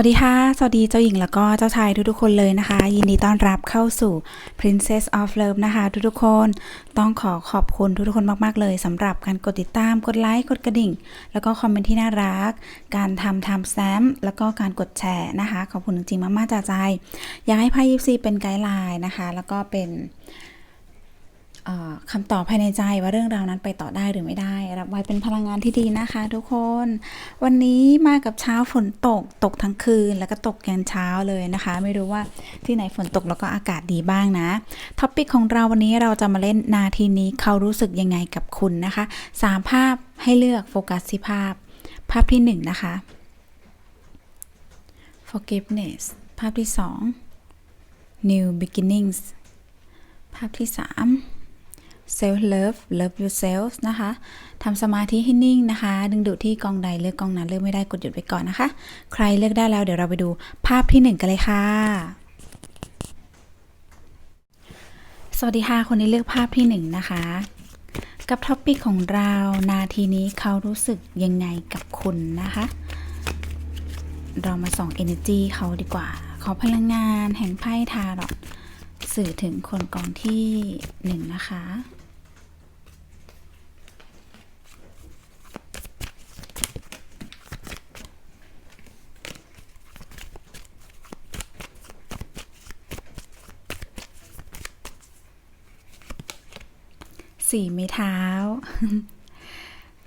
สวัสดีค่ะ สวัสดีเจ้าหญิงแล้วก็เจ้าชายทุกๆคนเลยนะคะ ยินดีต้อนรับเข้าสู่ Princess of Love นะคะ ทุกๆคน ต้องขอขอบคุณทุกๆคนมากๆเลยสำหรับการกดติดตาม กดไลค์ กดกระดิ่ง แล้วก็คอมเมนต์ที่น่ารัก การทำ time stamp แล้วก็การกดแชร์นะคะ ขอบคุณจริงๆมากๆจากใจ อยากให้ไพ่ยิปซีเป็นไกด์ไลน์นะคะ แล้วก็เป็น คำตอบภายในใจว่าเรื่องราวนั้นไปต่อได้หรือไม่ได้ รับไว้เป็นพลังงานที่ดีนะคะทุกคน วันนี้มากับเช้าฝนตกตกทั้งคืน แล้วก็ตกยันเช้าเลยนะคะ ไม่รู้ว่าที่ไหนฝนตกแล้วก็อากาศดีบ้างนะท็อปิกของเราวันนี้เราจะมาเล่นนาทีนี้เขารู้สึกยังไงกับคุณนะคะสามภาพให้เลือกโฟกัสที่ภาพ ภาพที่หนึ่งนะคะ forgiveness ภาพที่สอง new beginnings ภาพที่สาม self love love yourself นะคะทำสมาธิให้นิ่งนะคะ ดึงดูดที่กองใดเลือกกองนั้นเลือกไม่ได้กดหยุดไว้ก่อนนะคะ ใครเลือกได้แล้วเดี๋ยวเราไปดูภาพที่หนึ่งกันเลยค่ะ สวัสดีค่ะ คนที่เลือกภาพที่หนึ่งนะคะ กับท็อปปิกของเรานาทีนี้เขารู้สึกยังไงกับคุณนะคะ เรามาส่อง energy เขาดีกว่าขอพลังงานแห่งไพ่ทารอตสื่อถึงคนกองที่หนึ่งนะคะ สี่ไม้เท้า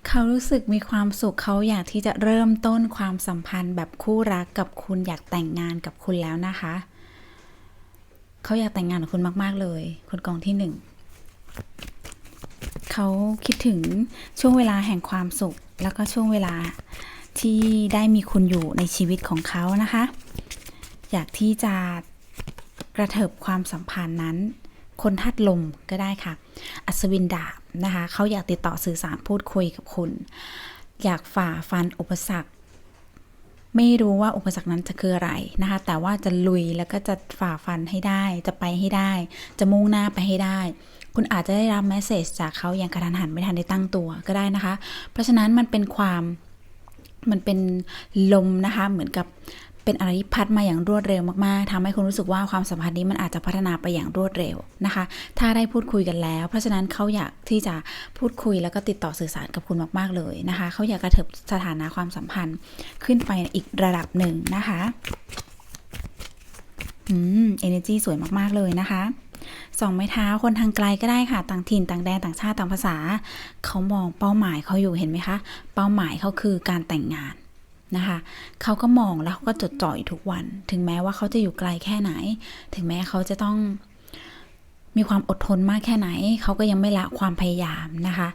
เขารู้สึกมีความสุขเขาอยากที่จะเริ่มต้นความสัมพันธ์แบบคู่รักกับคุณอยากแต่งงานกับคุณแล้วนะคะ เขาอยากแต่งงานกับคุณมาก ๆ เลย คนกองที่หนึ่งเขาคิดถึงช่วงเวลาแห่งความสุข แล้วก็ช่วงเวลาที่ได้มีคุณอยู่ในชีวิตของเขานะคะ อยากที่จะกระเถิบความสัมพันธ์นั้น คนธาตุลมก็ได้ค่ะ อัศวินดาบนะคะเขาอยากติดต่อสื่อสารพูดคุยกับคุณ อยากฝ่าฟันอุปสรรค ไม่รู้ว่าอุปสรรคนั้นจะคืออะไรนะคะ แต่ว่าจะลุยแล้วก็จะฝ่าฟันให้ได้ จะไปให้ได้ จะมุ่งหน้าไปให้ได้ คุณอาจจะได้รับแมสเซจจากเขาอย่างกระทันหันไม่ทันได้ตั้งตัวก็ได้นะคะ เพราะฉะนั้นมันเป็นความมันเป็นลมนะคะ เหมือนกับ เป็นอะไรที่พัดมาอย่างรวดเร็วมากๆทำให้คุณรู้สึกว่าความสัมพันธ์นี้มันอาจจะพัฒนาไปอย่างรวดเร็วนะคะ ถ้าได้พูดคุยกันแล้ว เพราะฉะนั้นเขาอยากที่จะพูดคุยแล้วก็ติดต่อสื่อสารกับคุณมากๆเลยนะคะ เขาอยากกระเถิบสถานะความสัมพันธ์ขึ้นไปอีกระดับหนึ่งนะคะอืม energy สวยมากๆเลยนะคะสองไม้เท้าคนทางไกลก็ได้ค่ะ ต่างถิ่นต่างแดนต่างชาติต่างภาษา เขามองเป้าหมายเขาอยู่เห็นไหมคะ เป้าหมายเขาคือการแต่งงาน นะคะเขาก็มองแล้วเขาก็จดจ่อยทุกวัน ถึงแม้ว่าเขาจะอยู่ไกลแค่ไหน ถึงแม้เขาจะต้องมีความอดทนมากแค่ไหน เขาก็ยังไม่ละความพยายามนะคะ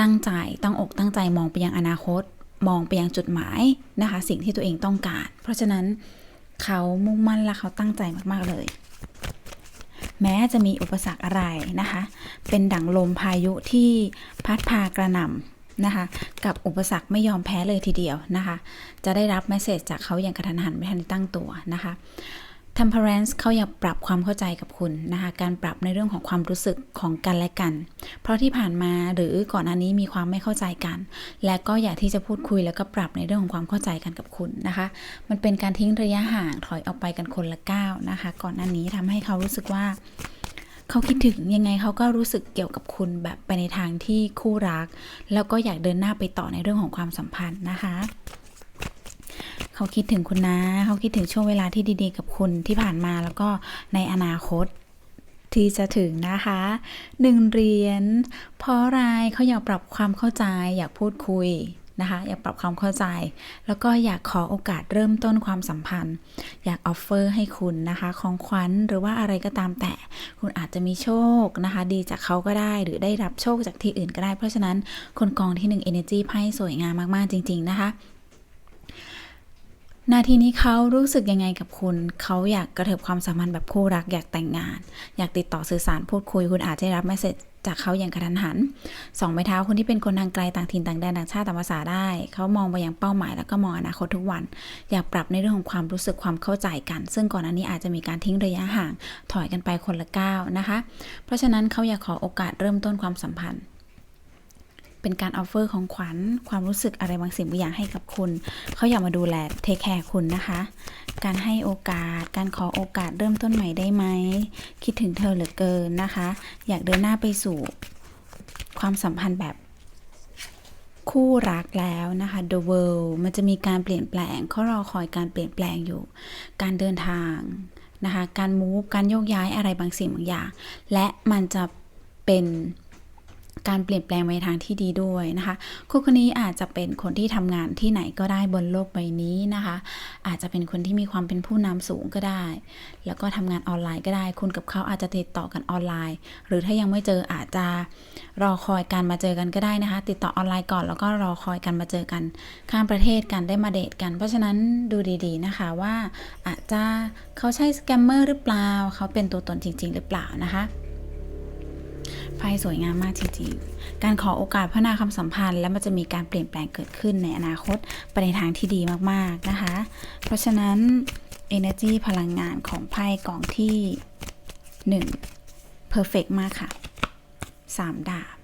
ตั้งใจตั้งอกตั้งใจมองไปยังอนาคต มองไปยังจุดหมายนะคะ สิ่งที่ตัวเองต้องการ เพราะฉะนั้นเขามุ่งมั่นและเขาตั้งใจมากๆเลย แม้จะมีอุปสรรคอะไรนะคะ เป็นดั่งลมพายุที่พัดพากระหน่ำ นะคะกับอุปสรรคไม่ยอมแพ้เลยทีเดียวนะคะ จะได้รับแมสเซจจากเขาอย่างกระทันหันไม่ทันได้ตั้งตัวนะคะ temperance เขาอยากปรับความเข้าใจกับคุณนะคะ การปรับในเรื่องของความรู้สึกของกันและกัน เพราะที่ผ่านมาหรือก่อนหน้านี้มีความไม่เข้าใจกัน และก็อยากที่จะพูดคุยแล้วก็ปรับในเรื่องของความเข้าใจกันกับคุณนะคะ มันเป็นการทิ้งระยะห่างถอยออกไปกันคนละก้าวนะคะ ก่อนหน้านี้ทำให้เขารู้สึกว่า เขาคิดถึงยังไงเขาก็รู้สึกเกี่ยวกับคุณแบบไปในทางที่คู่รัก แล้วก็อยากเดินหน้าไปต่อในเรื่องของความสัมพันธ์นะคะเขาคิดถึงคุณนะ เขาคิดถึงช่วงเวลาที่ดี ๆ กับคุณที่ผ่านมาแล้วก็ในอนาคต ที่จะถึงนะคะหนึ่งเหรียญเพราะอะไรเขาอยากปรับความเข้าใจอยากพูดคุย นะคะอยากปรับความเข้าใจ แล้วก็อยากขอโอกาสเริ่มต้นความสัมพันธ์ อยากออฟเฟอร์ให้คุณนะคะของขวัญหรือว่าอะไรก็ตามแต่ คุณอาจจะมีโชคนะคะ ดีจากเขาก็ได้ หรือได้รับโชคจากที่อื่นก็ได้ เพราะฉะนั้นคนกองที่หนึ่ง energy ไพ่สวยงามมากๆจริง ๆ นะคะนาทีนี้เขารู้สึกยังไงกับคุณ เขาอยากกระเถิบความสัมพันธ์แบบคู่รัก อยากแต่งงาน อยากติดต่อสื่อสารพูดคุย คุณอาจจะรับแมสเซจ จากเขาอย่างกระทันหันสองไม้เท้าคนที่เป็นคนทางไกลต่างถิ่นต่างแดนต่างชาติต่างภาษาได้ เขามองไปยังเป้าหมายแล้วก็มองอนาคตทุกวัน อยากปรับในเรื่องของความรู้สึกความเข้าใจกัน ซึ่งก่อนหน้านี้อาจจะมีการทิ้งระยะห่างถอยกันไปคนละก้าวนะคะ เพราะฉะนั้นเขาอยากขอโอกาสเริ่มต้นความสัมพันธ์ เป็นการออฟเฟอร์ของขวัญความรู้สึกอะไรบางสิ่งบางอย่างให้กับคุณ เขาอยากมาดูแลเทคแคร์คุณนะคะ การให้โอกาส การขอโอกาสเริ่มต้นใหม่ได้ไหม คิดถึงเธอเหลือเกินนะคะ อยากเดินหน้าไปสู่ความสัมพันธ์แบบคู่รักแล้วนะคะ The World มันจะมีการเปลี่ยนแปลงเขารอคอยการเปลี่ยนแปลงอยู่ การเดินทางนะคะ การมูฟ การโยกย้ายอะไรบางสิ่งบางอย่าง และมันจะเป็น การเปลี่ยนแปลงไปทางที่ดีด้วยนะคะคนคนนี้อาจจะเป็นคนที่ทำงานที่ไหนก็ได้บนโลกใบนี้นะคะ อาจจะเป็นคนที่มีความเป็นผู้นำสูงก็ได้ แล้วก็ทำงานออนไลน์ก็ได้ คุณกับเขาอาจจะติดต่อกันออนไลน์ หรือถ้ายังไม่เจออาจจะรอคอยการมาเจอกันก็ได้นะคะ ติดต่อออนไลน์ก่อนแล้วก็รอคอยกันมาเจอกัน ข้ามประเทศกันได้มาเดทกัน เพราะฉะนั้นดูดีๆนะคะว่าอาจจะเขาใช่สแกมเมอร์หรือเปล่า เขาเป็นตัวตนจริง ๆ หรือเปล่านะคะ ไพ่สวยงามมากจริงๆ การขอโอกาสพัฒนาความสัมพันธ์ และมันจะมีการเปลี่ยนแปลงเกิดขึ้นในอนาคตไปในทางที่ดีมากๆนะคะ เพราะฉะนั้น energy พลังงานของไพ่กองที่ 1 perfect มากค่ะ 3 ดาบ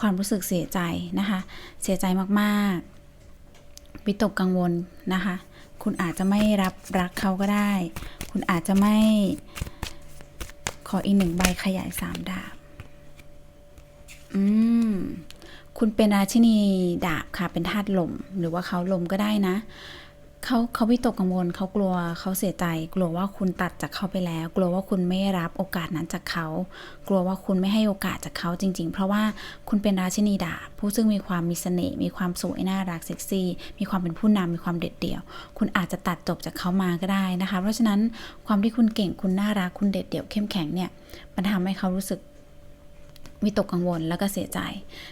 ความรู้สึกเสียใจนะคะ เสียใจมากๆ วิตกกังวลนะคะ คุณอาจจะไม่รับรักเขาก็ได้ คุณอาจจะไม่ขออีกหนึ่งใบขยายสามดาบ อืม คุณเป็นราชินีดาบค่ะ เป็นธาตุลม หรือว่าเขาลมก็ได้นะเขาเขาวิตกกังวลเขากลัวเขาเสียใจ กลัวว่าคุณตัดจากเขาไปแล้ว กลัวว่าคุณไม่รับโอกาสนั้นจากเขา กลัวว่าคุณไม่ให้โอกาสจากเขาจริง ๆ เพราะว่าคุณเป็นราชินีดาบผู้ซึ่งมีความมีเสน่ห์มีความสวยน่ารักเซ็กซี่ มีความเป็นผู้นำมีความเด็ดเดี่ยว คุณอาจจะตัดจบจากเขามาก็ได้นะคะ เพราะฉะนั้นความที่คุณเก่งคุณน่ารักคุณเด็ดเดี่ยวเข้มแข็งเนี่ยมันทำให้เขารู้สึก วิตกกังวลแล้วก็เสียใจ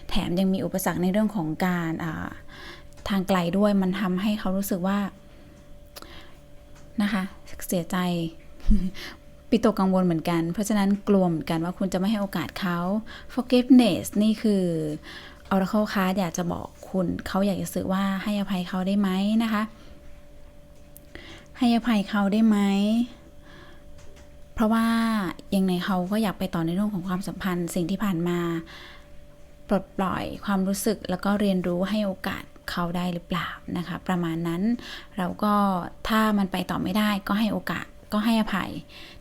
แถมยังมีอุปสรรคในเรื่องของการาทางไกลด้วยมันทำให้เขารู้สึกว่านะคะเสียใจปิตกกังวลเหมือนกัน เพราะฉะนั้นกลัวเหมือนกันว่าคุณจะไม่ให้โอกาสเขา forgiveness นี่คือ Oracle card อยากจะบอกคุณเขาอยากจะสื่อว่าให้อภัยเขาได้ไหมนะคะ ให้อภัยเขาได้ไหม ราะว่ายังไงเขาก็อยากไปต่อในเรื่องของความสัมพันธ์ สิ่งที่ผ่านมา ปลดปล่อยความรู้สึกแล้วก็เรียนรู้ให้โอกาสเขาได้หรือเปล่านะคะ ประมาณนั้นเราก็ถ้ามันไปต่อไม่ได้ก็ให้โอกาสก็ให้อภัย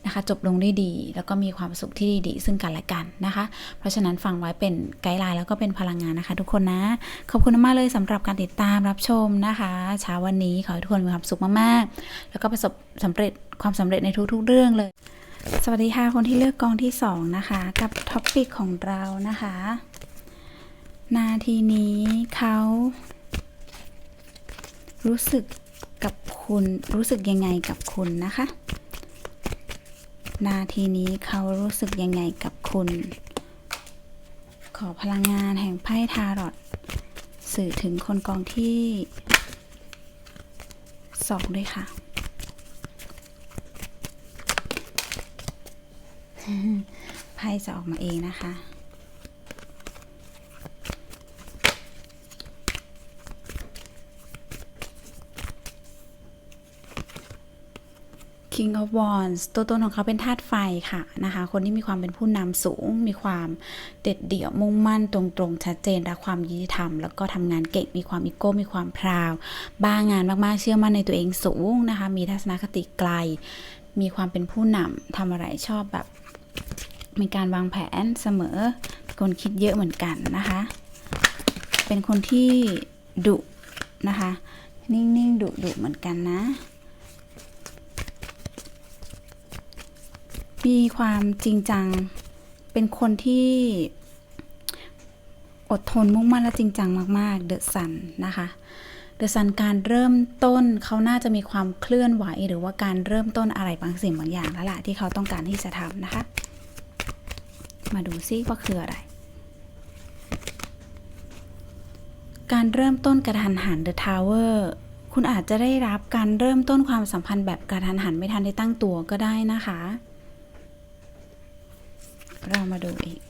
นะคะ จบลงได้ดี แล้วก็มีความสุขที่ดีๆซึ่งกันและกันนะคะ เพราะฉะนั้นฟังไว้เป็นไกด์ไลน์แล้วก็เป็นพลังงานนะคะ ทุกคนนะ ขอบคุณมากเลยสำหรับการติดตามรับชมนะคะเช้าวันนี้ขอให้ทุกคนมีความสุขมากๆ แล้วก็ประสบสำเร็จความสำเร็จในทุกๆเรื่องเลย สวัสดีค่ะ คนที่เลือกกองที่สองนะคะ กับท็อปปิกของเรานะคะ นาทีนี้เขารู้สึกกับคุณรู้สึกยังไงกับคุณนะคะ นาทีนี้เขารู้สึกยังไงกับคุณ ขอพลังงานแห่งไพ่ทารอตสื่อถึงคนกองที่สองด้วยค่ะ ไพ่จะออกมาเองนะคะ King of Wands ตัวตนของเขาเป็นธาตุไฟค่ะนะคะ คนที่มีความเป็นผู้นำสูง มีความเด็ดเดี่ยวมุ่งมั่นตรงๆ ชัดเจนรักความยุติธรรม แล้วก็ทำงานเก่ง มีความอีโก้ มีความพราว บ้างานมากๆ เชื่อมั่นในตัวเองสูงนะคะ มีทัศนคติไกล มีความเป็นผู้นำทำอะไรชอบแบบ มีการวางแผนเสมอคนคิดเยอะเหมือนกันนะคะ เป็นคนที่ดุนะคะ นิ่งๆดุดุเหมือนกันนะ มีความจริงจัง เป็นคนที่อดทนมุ่งมั่นและจริงจังมาก ๆ เดอะซันนะคะเดอะซันการเริ่มต้นเขาน่าจะมีความเคลื่อนไหว หรือว่าการเริ่มต้นอะไรบางสิ่งบางอย่างแล้วล่ะที่เขาต้องการที่จะทำนะคะ มาดูซิว่าคืออะไร การเริ่มต้นกระทันหัน The Tower คุณอาจจะได้รับการเริ่มต้นความสัมพันธ์แบบกระทันหันไม่ทันได้ตั้งตัวก็ได้นะคะ เรามาดูอีก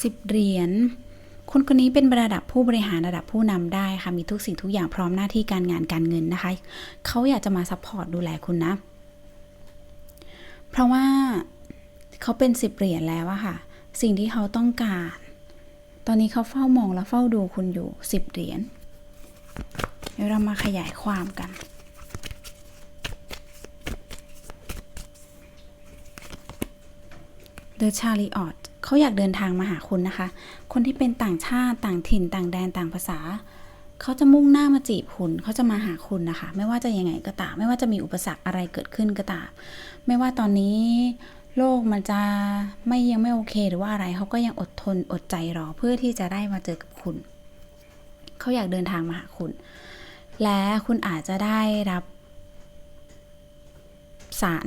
สิบเหรียญ คนคนนี้เป็นระดับผู้บริหารระดับผู้นำได้ค่ะ มีทุกสิ่งทุกอย่างพร้อมหน้าที่การงานการเงินนะคะ เขาอยากจะมาซัพพอร์ตดูแลคุณนะ เพราะว่าเขาเป็นสิบเหรียญแล้วอะค่ะ สิ่งที่เขาต้องการ ตอนนี้เขาเฝ้ามองและเฝ้าดูคุณอยู่สิบเหรียญ เดี๋ยวเรามาขยายความกัน The Chariot เขาอยากเดินทางมาหาคุณนะคะ คนที่เป็นต่างชาติต่างถิ่นต่างแดนต่างภาษา เขาจะมุ่งหน้ามาจีบคุณ เขาจะมาหาคุณนะคะ ไม่ว่าจะยังไงก็ตาม ไม่ว่าจะมีอุปสรรคอะไรเกิดขึ้นก็ตาม ไม่ว่าตอนนี้โลกมันจะไม่ยังไม่โอเคหรือว่าอะไร เขาก็ยังอดทนอดใจรอเพื่อที่จะได้มาเจอกับคุณ เขาอยากเดินทางมาหาคุณ และคุณอาจจะได้รับ สาร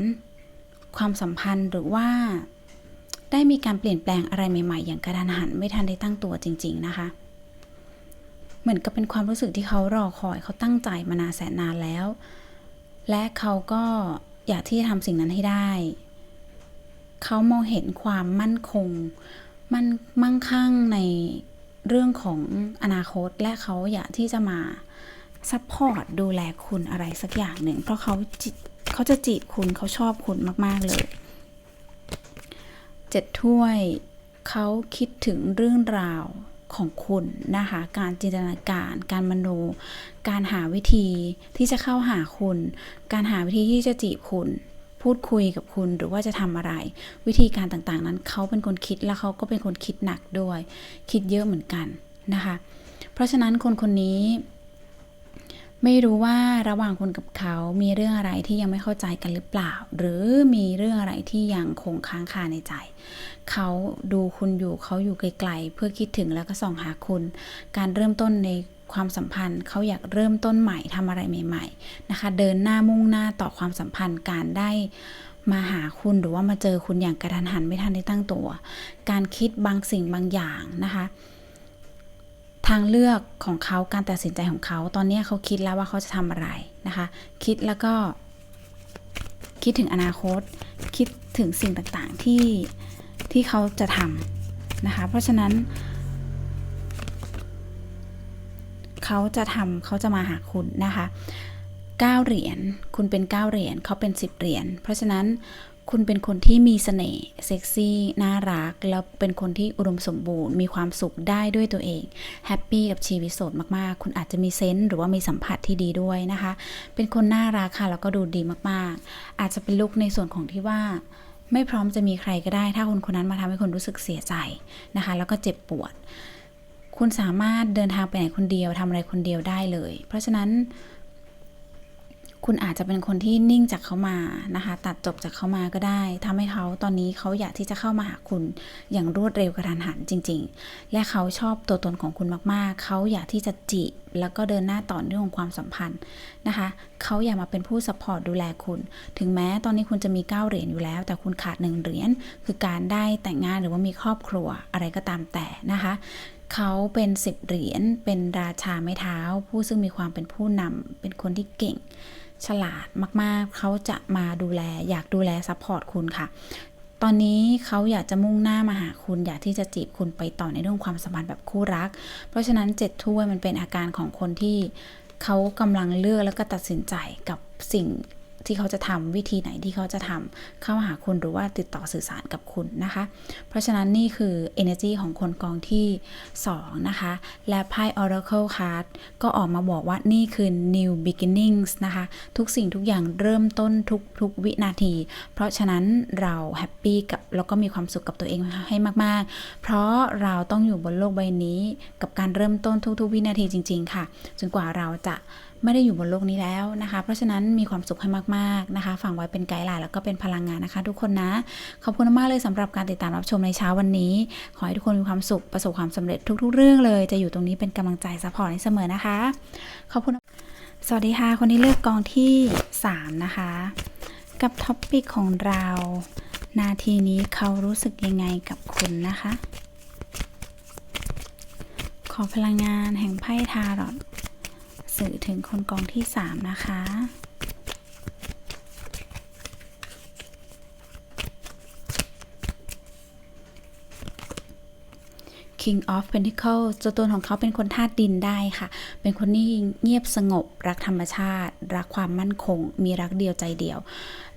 ความสัมพันธ์หรือว่า ได้มีการเปลี่ยนแปลงอะไรใหม่ ๆ อย่างกระทันหันไม่ทันได้ตั้งตัวจริง ๆ นะคะ เหมือนกับเป็นความรู้สึกที่เขารอคอยเขาตั้งใจมานานแสนนานแล้ว และเขาก็อยากที่จะทำสิ่งนั้นให้ได้ เขามองเห็นความมั่นคง มันมั่งคั่งในเรื่องของอนาคตและเขาอยากที่จะมาซัพพอร์ตดูแลคุณอะไรสักอย่างหนึ่ง เพราะเขาจิเขาจะจีบคุณเขาชอบคุณมาก ๆ เลย เจ็ดถ้วยเขาคิดถึงเรื่องราวของคุณนะคะการจินตนาการการมโน การหาวิธีที่จะเข้าหาคุณ การหาวิธีที่จะจีบคุณ พูดคุยกับคุณหรือว่าจะทำอะไร วิธีการต่างๆนั้นเขาเป็นคนคิดแล้วเขาก็เป็นคนคิดหนักด้วย คิดเยอะเหมือนกันนะคะ เพราะฉะนั้นคนคนนี้ ไม่รู้ว่าระหว่างคุณกับเขามีเรื่องอะไรที่ยังไม่เข้าใจกันหรือเปล่า หรือมีเรื่องอะไรที่ยังคงค้างคาในใจ เขาดูคุณอยู่เขาอยู่ไกลๆเพื่อคิดถึงแล้วก็ส่องหาคุณ การเริ่มต้นในความสัมพันธ์เขาอยากเริ่มต้นใหม่ทำอะไรใหม่ ๆ นะคะ เดินหน้ามุ่งหน้าต่อความสัมพันธ์การได้มาหาคุณหรือว่ามาเจอคุณอย่างกระทันหันไม่ทันได้ตั้งตัว การคิดบางสิ่งบางอย่างนะคะ ทางเลือกของเขาการตัดสินใจของเขา ตอนนี้เขาคิดแล้วว่าเขาจะทำอะไรนะคะ คิดแล้วก็คิดถึงอนาคต คิดถึงสิ่งต่างๆที่ที่เขาจะทำนะคะ เพราะฉะนั้น เขาจะทำเขาจะมาหาคุณนะคะ9เหรียญคุณเป็น 9 เหรียญเขาเป็น 10 เหรียญเพราะฉะนั้น คุณเป็นคนที่มีเสน่ห์เซ็กซี่น่ารัก แล้วเป็นคนที่อุดมสมบูรณ์ มีความสุขได้ด้วยตัวเองแฮปปี้กับชีวิตโสดมากๆ คุณอาจจะมีเซนส์หรือว่ามีสัมผัสที่ดีด้วยนะคะ เป็นคนน่ารักค่ะแล้วก็ดูดีมากๆ อาจจะเป็นลุกในส่วนของที่ว่าไม่พร้อมจะมีใครก็ได้ ถ้าคนคนนั้นมาทำให้คุณรู้สึกเสียใจนะคะ แล้วก็เจ็บปวด คุณสามารถเดินทางไปไหนคนเดียวทำอะไรคนเดียวได้เลย เพราะฉะนั้น คุณอาจจะเป็นคนที่นิ่งจากเขามานะคะ ตัดจบจากเขามาก็ได้ทำให้เขาตอนนี้เขาอยากที่จะเข้ามาหาคุณอย่างรวดเร็วกระทันหันจริง ๆ และเขาชอบตัวตนของคุณมากๆ เขาอยากที่จะจีบแล้วก็เดินหน้าต่อเรื่องของความสัมพันธ์นะคะ เขาอยากมาเป็นผู้สปอร์ตดูแลคุณ ถึงแม้ตอนนี้คุณจะมี 9 เหรียญอยู่แล้ว แต่คุณขาดหนึ่งเหรียญคือการได้แต่งงานหรือว่ามีครอบครัวอะไรก็ตามแต่นะคะเขาเป็นสิบเหรียญ เป็นราชาไม้เท้า ผู้ซึ่งมีความเป็นผู้นำ เป็นคนที่เก่ง ฉลาดมากๆ เขาจะมาดูแล อยากดูแลซัพพอร์ตคุณค่ะ ตอนนี้เขาอยากจะมุ่งหน้ามาหาคุณ อยากที่จะจีบคุณไปต่อในเรื่องความสัมพันธ์แบบคู่รัก เพราะฉะนั้นเจ็ดถ้วยมันเป็นอาการของคนที่เขากำลังเลือกแล้วก็ตัดสินใจกับสิ่ง ที่เขาจะทำวิธีไหนที่เขาจะทำเข้าหาคุณหรือว่าติดต่อสื่อสารกับคุณนะคะ เพราะฉะนั้นนี่คือ energy ของคนกองที่ 2 นะคะ และไพ่ oracle card ก็ออกมาบอกว่านี่คือ new beginnings นะคะ ทุกสิ่งทุกอย่างเริ่มต้นทุกทุกวินาที เพราะฉะนั้นเราแฮปปี้กับแล้วก็มีความสุขกับตัวเองให้มาก ๆ เพราะเราต้องอยู่บนโลกใบนี้ กับการเริ่มต้นทุก ๆ วินาทีจริง ๆ ค่ะ จนกว่าเราจะ ไม่ได้อยู่บนโลกนี้แล้วนะคะ เพราะฉะนั้นมีความสุขให้มากๆนะคะฝังไว้เป็นไกด์ไลน์แล้วก็เป็นพลังงานนะคะ ทุกคนนะ ขอบคุณมากเลยสำหรับการติดตามรับชมในเช้าวันนี้ ขอให้ทุกคนมีความสุขประสบความสำเร็จทุก ๆ เรื่องเลย จะอยู่ตรงนี้เป็นกำลังใจซัพพอร์ตให้เสมอนะคะ ขอบคุณ สวัสดีค่ะ คนที่เลือกกองที่ 3 นะคะ กับท็อปปิกของเรา นาทีนี้เขารู้สึกยังไงกับคุณนะคะ ขอพลังงานแห่งไพ่ทารอต สื่อถึงคนกองที่ 3 นะคะค King of Pentacles ตัวตนของเขาเป็นคนธาตุดินได้ค่ะ เป็นคนที่เงียบสงบ รักธรรมชาติ รักความมั่นคง มีรักเดียวใจเดียว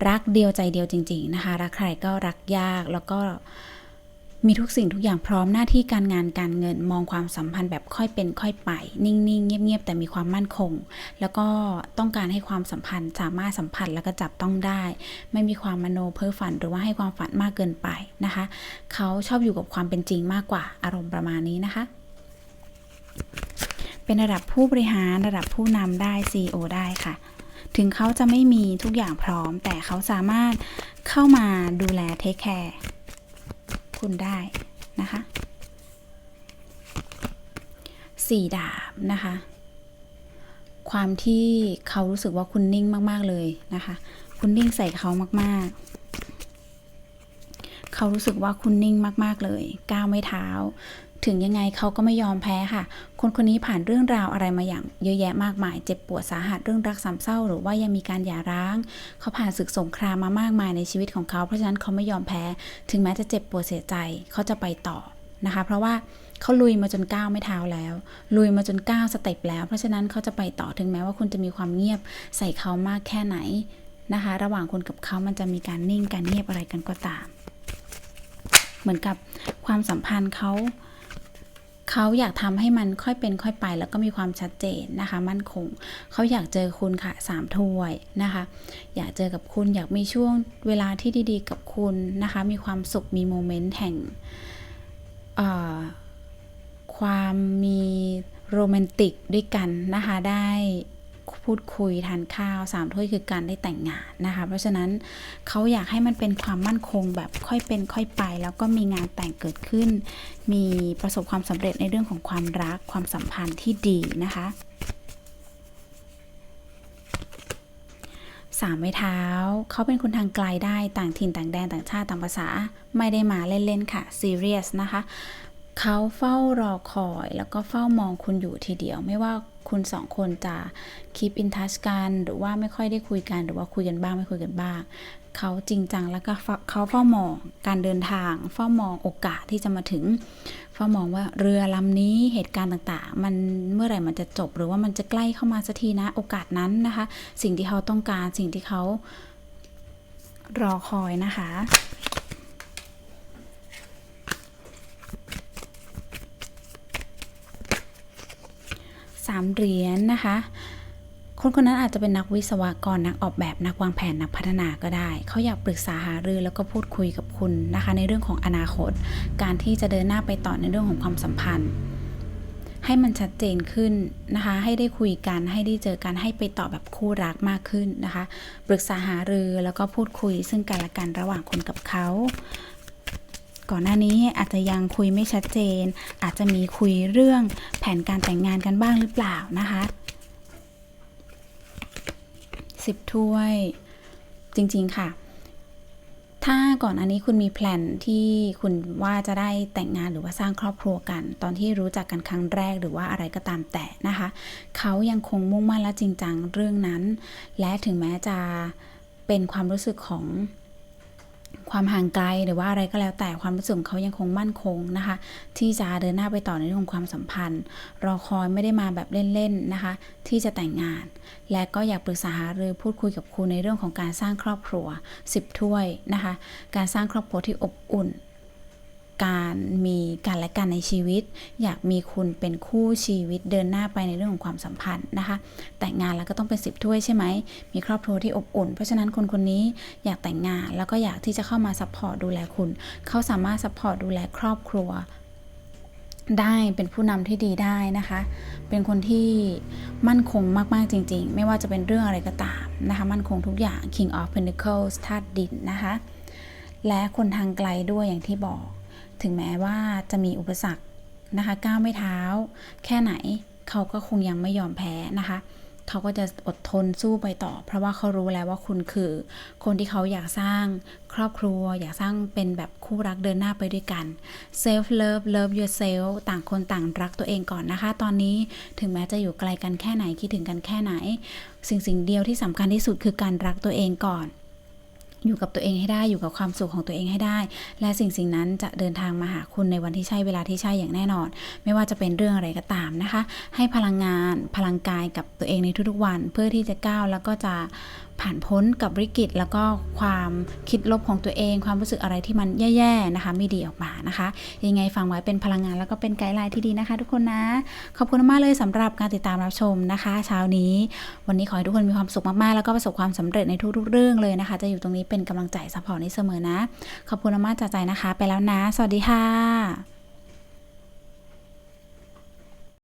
รักเดียวใจเดียวจริง ๆ นะคะ รักใครก็รักยากแล้วก็ มีทุกสิ่งทุกอย่างพร้อมหน้าที่การงานการเงินมองความสัมพันธ์แบบค่อยเป็นค่อยไป นิ่งๆ เงียบๆ แต่มีความมั่นคง แล้วก็ต้องการให้ความสัมพันธ์สามารถสัมผัสแล้วก็จับต้องได้ ไม่มีความมโนเพ้อฝันหรือว่าให้ความฝันมากเกินไปนะคะ เขาชอบอยู่กับความเป็นจริงมากกว่าอารมณ์ประมาณนี้นะคะ เป็นระดับผู้บริหารระดับผู้นำได้ CEO ได้ค่ะถึงเขาจะไม่มีทุกอย่างพร้อม แต่เขาสามารถเข้ามาดูแลเทคแคร์ คุณได้นะคะสี่ดาบนะคะ ความที่เขารู้สึกว่าคุณนิ่งมาก ๆ เลยนะคะ คุณนิ่งใส่เขามาก ๆ เขารู้สึกว่าคุณนิ่งมาก ๆ เลย ก้าวไม่เท้า ถึงยังไงเขาก็ไม่ยอมแพ้ค่ะ คนคนนี้ผ่านเรื่องราวอะไรมาอย่างเยอะแยะมากมาย เจ็บปวดสาหัสเรื่องรักสามเศร้า หรือว่ายังมีการหย่าร้าง เขาผ่านศึกสงครามมามากมายในชีวิตของเขา เพราะฉะนั้นเขาไม่ยอมแพ้ ถึงแม้จะเจ็บปวดเสียใจเขาจะไปต่อนะคะ เพราะว่าเขาลุยมาจนก้าวไม่เท้าแล้ว ลุยมาจนก้าวสเต็ปแล้ว เพราะฉะนั้นเขาจะไปต่อถึงแม้ว่าคุณจะมีความเงียบใส่เขามากแค่ไหนนะคะ ระหว่างคุณกับเขามันจะมีการนิ่งการเงียบอะไรกันก็ตาม เหมือนกับความสัมพันธ์เขา เขาอยากทำให้มันค่อยเป็นค่อยไป แล้วก็มีความชัดเจนนะคะ มั่นคง เขาอยากเจอคุณค่ะสามถ้วยนะคะ อยากเจอกับคุณอยากมีช่วงเวลาที่ดีๆ กับคุณนะคะ มีความสุขมีโมเมนต์แห่งความมีโรแมนติกด้วยกันนะคะ ได้ พูดคุยทานข้าวสามถ้วยคือการได้แต่งงานนะคะ เพราะฉะนั้นเขาอยากให้มันเป็นความมั่นคงแบบค่อยเป็นค่อยไป แล้วก็มีงานแต่งเกิดขึ้น มีประสบความสำเร็จในเรื่องของความรักความสัมพันธ์ที่ดีนะคะสามไม้เท้า เขาเป็นคนทางไกลได้ต่างถิ่นต่างแดนต่างชาติต่างภาษาไม่ได้มาเล่น ๆ ค่ะซีเรียสนะคะ เขาเฝ้ารอคอยแล้วก็เฝ้ามองคุณอยู่ทีเดียว ไม่ว่า คุณสองคนจะ keep in touch กัน หรือว่าไม่ค่อยได้คุยกัน หรือว่าคุยกันบ้างไม่คุยกันบ้าง เขาจริงจังแล้วก็เฝ้าเขาเฝ้ามองการเดินทาง เฝ้ามองโอกาสที่จะมาถึง เฝ้ามองว่าเรือลำนี้เหตุการณ์ต่างๆ มันเมื่อไหร่มันจะจบ หรือว่ามันจะใกล้เข้ามาสักทีนะ โอกาสนั้นนะคะ สิ่งที่เขาต้องการ สิ่งที่เขารอคอยนะคะ สามเหรียญนะคะ คนคนนั้นอาจจะเป็นนักวิศวกรนักออกแบบนักวางแผนนักพัฒนาก็ได้ เขาอยากปรึกษาหารือแล้วก็พูดคุยกับคุณนะคะ ในเรื่องของอนาคต การที่จะเดินหน้าไปต่อในเรื่องของความสัมพันธ์ ให้มันชัดเจนขึ้นนะคะ ให้ได้คุยกันให้ได้เจอกันให้ไปต่อแบบคู่รักมากขึ้นนะคะ ปรึกษาหารือแล้วก็พูดคุยซึ่งกันและกันระหว่างคุณกับเขา ก่อนหน้านี้อาจจะยังคุยไม่ชัดเจน อาจจะมีคุยเรื่องแผนการแต่งงานกันบ้างหรือเปล่านะคะสิบถ้วยจริง ๆ ค่ะ ถ้าก่อนอันนี้คุณมีแพลนที่คุณว่าจะได้แต่งงานหรือว่าสร้างครอบครัวกัน ตอนที่รู้จักกันครั้งแรกหรือว่าอะไรก็ตามแต่นะคะ เขายังคงมุ่งมั่นและจริงจังเรื่องนั้น และถึงแม้จะเป็นความรู้สึกของ ความห่างไกลหรือว่าอะไรก็แล้วแต่ความรู้สึกของเขายังคงมั่นคงนะคะ ที่จะเดินหน้าไปต่อในเรื่องของความสัมพันธ์ รอคอยไม่ได้มาแบบเล่นๆนะคะ ที่จะแต่งงาน และก็อยากปรึกษาหารือพูดคุยกับคุณในเรื่องของการสร้างครอบครัว 10 ถ้วยนะคะ การสร้างครอบครัวที่อบอุ่น การมีกันและกันในชีวิต อยากมีคุณเป็นคู่ชีวิตเดินหน้าไปในเรื่องของความสัมพันธ์นะคะ แต่งงานแล้วก็ต้องเป็นสิบถ้วยใช่ไหม มีครอบครัวที่อบอุ่น เพราะฉะนั้นคนคนนี้อยากแต่งงานแล้วก็อยากที่จะเข้ามาซัพพอร์ตดูแลคุณ เขาสามารถซัพพอร์ตดูแลครอบครัวได้เป็นผู้นำที่ดีได้นะคะ เป็นคนที่มั่นคงมาก ๆ จริง ๆ ไม่ว่าจะเป็นเรื่องอะไรก็ตามนะคะ มั่นคงทุกอย่าง King of Pentacles ธาตุดินนะคะ และคนทางไกลด้วยอย่างที่บอก ถึงแม้ว่าจะมีอุปสรรคนะคะก้าวไม่เท้า แค่ไหนเขาก็คงยังไม่ยอมแพ้นะคะเขาก็จะอดทนสู้ไปต่อ เพราะว่าเขารู้แล้วว่าคุณคือ คนที่เขาอยากสร้างครอบครัว อยากสร้างเป็นแบบคู่รักเดินหน้าไปด้วยกัน self love love yourself ต่างคนต่างรักตัวเองก่อนนะคะ ตอนนี้ถึงแม้จะอยู่ไกลกันแค่ไหนคิดถึงกันแค่ไหน สิ่งสิ่งเดียวที่สำคัญที่สุดคือการรักตัวเองก่อน อยู่กับตัวเองให้ได้อยู่กับความสุขของตัวเองให้ได้ และสิ่งสิ่งนั้นจะเดินทางมาหาคุณในวันที่ใช่เวลาที่ใช่อย่างแน่นอน ไม่ว่าจะเป็นเรื่องอะไรก็ตามนะคะ ให้พลังงานพลังกายกับตัวเองในทุกๆวัน เพื่อที่จะก้าวแล้วก็จะ ผ่านพ้นกับวิกฤต แล้วก็ความคิดลบของตัวเอง ความรู้สึกอะไรที่มันแย่ๆนะคะ ไม่ดีออกมานะคะ ยังไงฟังไว้เป็นพลังงานแล้วก็เป็นไกด์ไลน์ที่ดีนะคะ ทุกคนนะ ขอบคุณมากเลยสำหรับการติดตามรับชมนะคะเช้านี้ วันนี้ขอให้ทุกคนมีความสุขมากๆ แล้วก็ประสบความสำเร็จในทุกๆเรื่องเลยนะคะ จะอยู่ตรงนี้เป็นกำลังใจซัพพอร์ตนี้เสมอนะ ขอบคุณมากๆจากใจนะคะ ไปแล้วนะ สวัสดีค่ะ